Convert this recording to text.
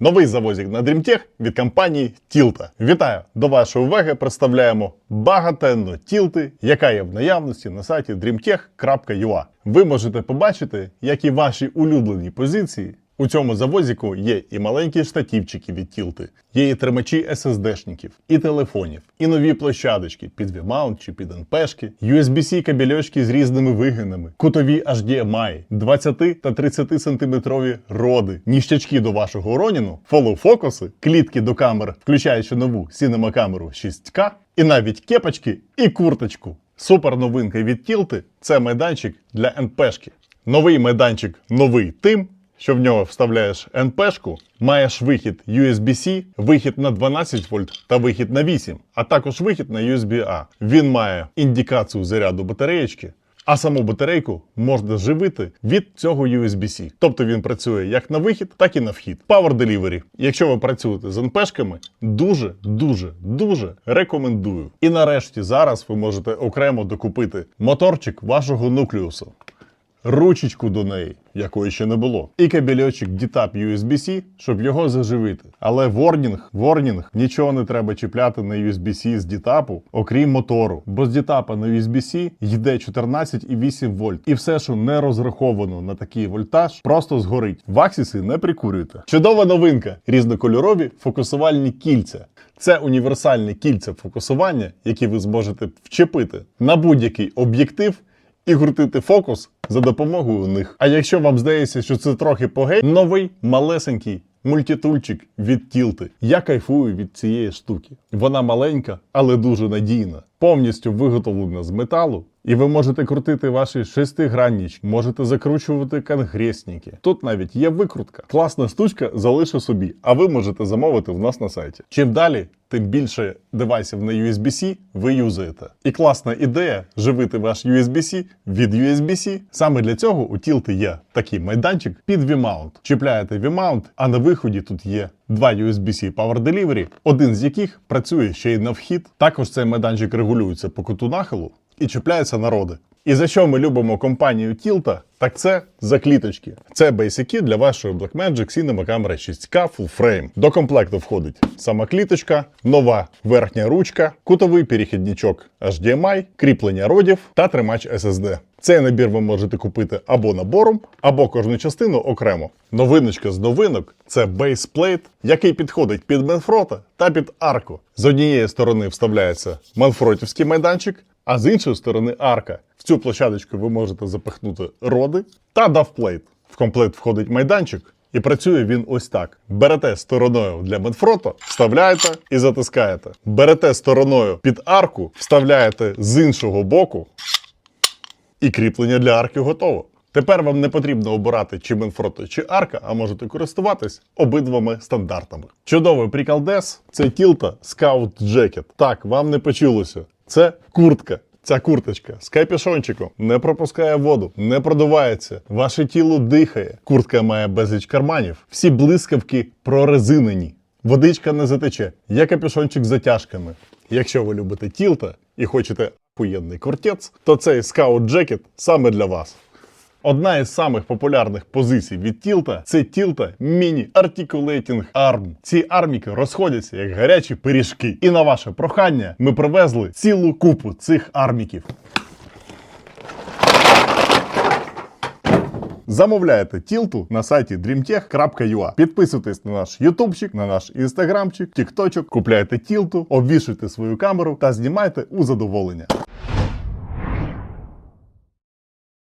Новий завозик на DreamTech від компанії Тілта. Вітаю! До вашої уваги представляємо багатенну Тілти, яка є в наявності на сайті dreamtech.ua. Ви можете побачити, які ваші улюблені позиції. У цьому завозіку є і маленькі штативчики від тілти, є і тримачі SSD-шників, і телефонів, і нові площадочки під VMount чи під NP-шки, USB-C кабельочки з різними вигинами, кутові HDMI, 20 та 30 сантиметрові роди, ніщачки до вашого Роніну, фоллоу-фокуси, клітки до камер, включаючи нову сінемакамеру 6К, і навіть кепочки і курточку. Супер новинка від тілти це майданчик для НПшки. Новий майданчик новий тим, що в нього вставляєш НПшку, маєш вихід USB-C, вихід на 12 вольт та вихід на 8, а також вихід на USB-A. Він має індикацію заряду батареєчки, а саму батарейку можна живити від цього USB-C. Тобто він працює як на вихід, так і на вхід. Power Delivery. Якщо ви працюєте з НПшками, дуже, дуже, дуже рекомендую. І нарешті зараз ви можете окремо докупити моторчик вашого нуклеусу ручечку до неї, якої ще не було, і кабельочок DTAP USB-C, щоб його заживити. Але ворнінг, ворнінг, нічого не треба чіпляти на USB-C з DTAP, окрім мотору. Бо з DTAP на USB-C йде 14,8 вольт. І все, що не розраховано на такий вольтаж, просто згорить. В аксіси не прикурюйте. Чудова новинка: різнокольорові фокусувальні кільця. Це універсальні кільця фокусування, які ви зможете вчепити на будь-який об'єктив і крутити фокус за допомогою них. А якщо вам здається, що це трохи погей, новий малесенький мультитульчик від тілти. Я кайфую від цієї штуки. Вона маленька, але дуже надійна. Повністю виготовлена з металу, і ви можете крутити ваші шестиграннички, можете закручувати конгресники. Тут навіть є викрутка. Класна штучка залишу собі, а ви можете замовити в нас на сайті. Чим далі, тим більше девайсів на USB-C ви юзаєте. І класна ідея живити ваш USB-C від USB-C. Саме для цього у тілти є такий майданчик під V-mount. Чіпляєте V-mount, а на виході тут є два USB-C Power Delivery, один з яких працює ще й на вхід. Також цей майданчик регулюється по куту нахилу і чіпляється на роди. І за що ми любимо компанію Тілта? Так це за кліточки. Це бейсики для вашої Blackmagic Cinema Camera 6K Full Frame. До комплекту входить сама кліточка, нова верхня ручка, кутовий перехідничок HDMI, кріплення родів та тримач SSD. Цей набір ви можете купити або набором, або кожну частину окремо. Новиночка з новинок це бейсплейт, який підходить під Менфрота та під арку. З однієї сторони вставляється манфротівський майданчик, а з іншої сторони арка. В цю площадочку ви можете запихнути роди та давплейт. В комплект входить майданчик. І працює він ось так: берете стороною для медфрото, вставляєте і затискаєте. Берете стороною під арку, вставляєте з іншого боку, і кріплення для арки готово. Тепер вам не потрібно обирати чи Менфрото, чи арка, а можете користуватись обидвома стандартами. Чудовий приколдес – це Тілта Scout Jacket. Так, вам не почулося. Це куртка. Ця курточка з капюшончиком не пропускає воду, не продувається, ваше тіло дихає. Куртка має безліч карманів, всі блискавки прорезинені. Водичка не затече, є капюшончик з затяжками. Якщо ви любите тілта і хочете ахуєнний кортець, то цей скаут-джекет саме для вас. Одна із самих популярних позицій від тілта це тілта Mini Articulating Arm. Ці арміки розходяться як гарячі пиріжки. І на ваше прохання ми привезли цілу купу цих арміків. Замовляєте тілту на сайті dreamtech.ua. Підписуйтесь на наш ютубчик, на наш інстаграмчик, тікточок, купляйте тілту, обвішуйте свою камеру та знімайте у задоволення.